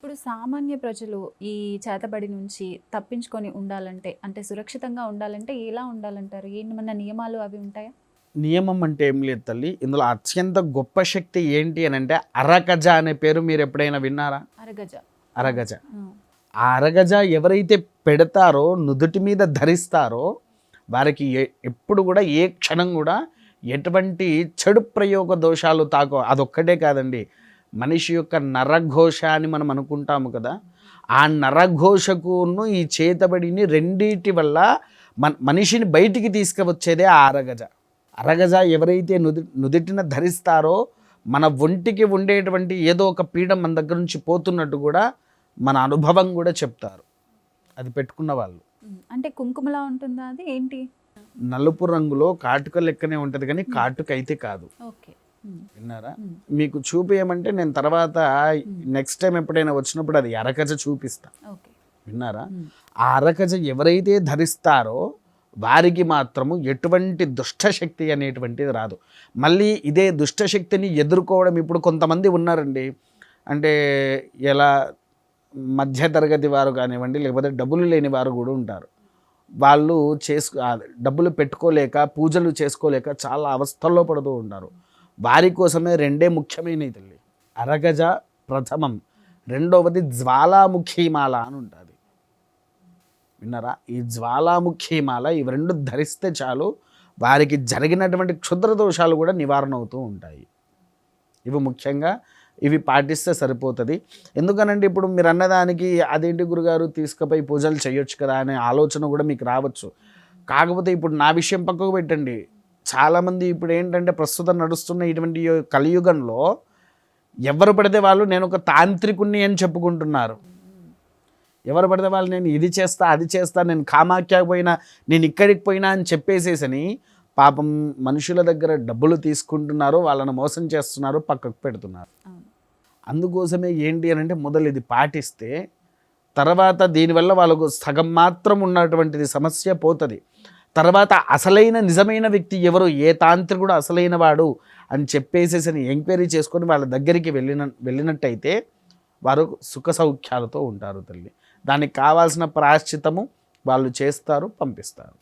ఇప్పుడు సామాన్య ప్రజలు ఈ చేతబడి నుంచి తప్పించుకొని ఉండాలంటే అంటే సురక్షితంగా ఉండాలంటే ఎలా ఉండాలంటారు? ఏమన్నా నియమాలు అవి ఉంటాయా? నియమం అంటే ఏం లేదు తల్లి. ఇందులో అత్యంత గొప్ప శక్తి ఏంటి అని అంటే అరగజ అనే పేరు మీరు ఎప్పుడైనా విన్నారా? అరగజ. అరగజ. ఆ, అరగజ ఎవరైతే పెడతారో నుదుటి మీద ధరిస్తారో వారికి ఎప్పుడు కూడా ఏ క్షణం కూడా ఎటువంటి చెడు ప్రయోగ దోషాలు తాకో అదొక్కటే కాదండి. మనిషి యొక్క నరఘోష అని మనం అనుకుంటాము కదా ఆ నరఘోషకును ఈ చేతబడిని రెండిటి వల్ల మన మనిషిని బయటికి తీసుకువచ్చేదే ఆ అరగజ. అరగజ ఎవరైతే నుది నుదిటిన ధరిస్తారో మన ఒంటికి ఉండేటువంటి ఏదో ఒక పీడ మన దగ్గర నుంచి పోతున్నట్టు కూడా మన అనుభవం కూడా చెప్తారు. అది పెట్టుకున్న వాళ్ళు. అంటే కుంకుమలా ఉంటుందా అది? ఏంటి? నలుపు రంగులో కాటుక లెక్కనే ఉంటుంది కానీ కాటుక అయితే కాదు. ఓకే. విన్నారా? మీకు చూపించమంటే నేను తర్వాత నెక్స్ట్ టైం ఎప్పుడైనా వచ్చినప్పుడు అది అరకజ చూపిస్తా. విన్నారా? ఆ అరకజ ఎవరైతే ధరిస్తారో వారికి మాత్రము ఎటువంటి దుష్టశక్తి అనేటువంటిది రాదు. మళ్ళీ ఇదే దుష్టశక్తిని ఎదుర్కోవడం ఇప్పుడు కొంతమంది ఉన్నారండి. అంటే ఎలా మధ్యతరగతి వారు కానివ్వండి లేకపోతే డబ్బులు లేని వారు కూడా ఉంటారు. వాళ్ళు చేసుకు ఆ డబ్బులు పెట్టుకోలేక పూజలు చేసుకోలేక చాలా అవస్థల్లో పడుతూ ఉంటారు. వారి కోసమే రెండే ముఖ్యమైనవి తల్లి. అరగజ ప్రథమం. రెండవది జ్వాలాముఖీమాల అని ఉంటుంది. విన్నారా? ఈ జ్వాలాముఖీమాల ఇవి రెండు ధరిస్తే చాలు వారికి జరిగినటువంటి క్షుద్ర దోషాలు కూడా నివారణ అవుతూ ఉంటాయి. ఇవి ముఖ్యంగా ఇవి పాటిస్తే సరిపోతుంది. ఎందుకనంటే ఇప్పుడు మీరు అన్నదానికి అదేంటి గురుగారు తీసుకుపోయి పూజలు చేయొచ్చు కదా అనే ఆలోచన కూడా మీకు రావచ్చు. కాకపోతే ఇప్పుడు నా విషయం పక్కకు పెట్టండి. చాలామంది ఇప్పుడు ఏంటంటే ప్రస్తుతం నడుస్తున్న ఇటువంటి కలియుగంలో ఎవరు పడితే వాళ్ళు నేను ఒక తాంత్రికుణ్ణి అని చెప్పుకుంటున్నారు. ఎవరు పడితే వాళ్ళు నేను ఇది చేస్తా అది చేస్తా నేను కామాఖ్యకు పోయినా నేను ఇక్కడికి పోయినా అని చెప్పేసేసని పాపం మనుషుల దగ్గర డబ్బులు తీసుకుంటున్నారు వాళ్ళని మోసం చేస్తున్నారు పక్కకు పెడుతున్నారు. అందుకోసమే ఏంటి అని అంటే మొదలు ఇది పాటిస్తే తర్వాత దీనివల్ల వాళ్ళకు సగం మాత్రం ఉన్నటువంటిది సమస్య పోతుంది. తర్వాత అసలైన నిజమైన వ్యక్తి ఎవరు ఏ తాంత్రికుడు అసలైన వాడు అని చెప్పేసేసి ఎంక్వైరీ చేసుకొని వాళ్ళ దగ్గరికి వెళ్ళిన వెళ్ళినట్టయితే వారు సుఖ సౌఖ్యాలతో ఉంటారు తల్లి. దానికి కావాల్సిన ప్రాశ్చితము వాళ్ళు చేస్తారు పంపిస్తారు.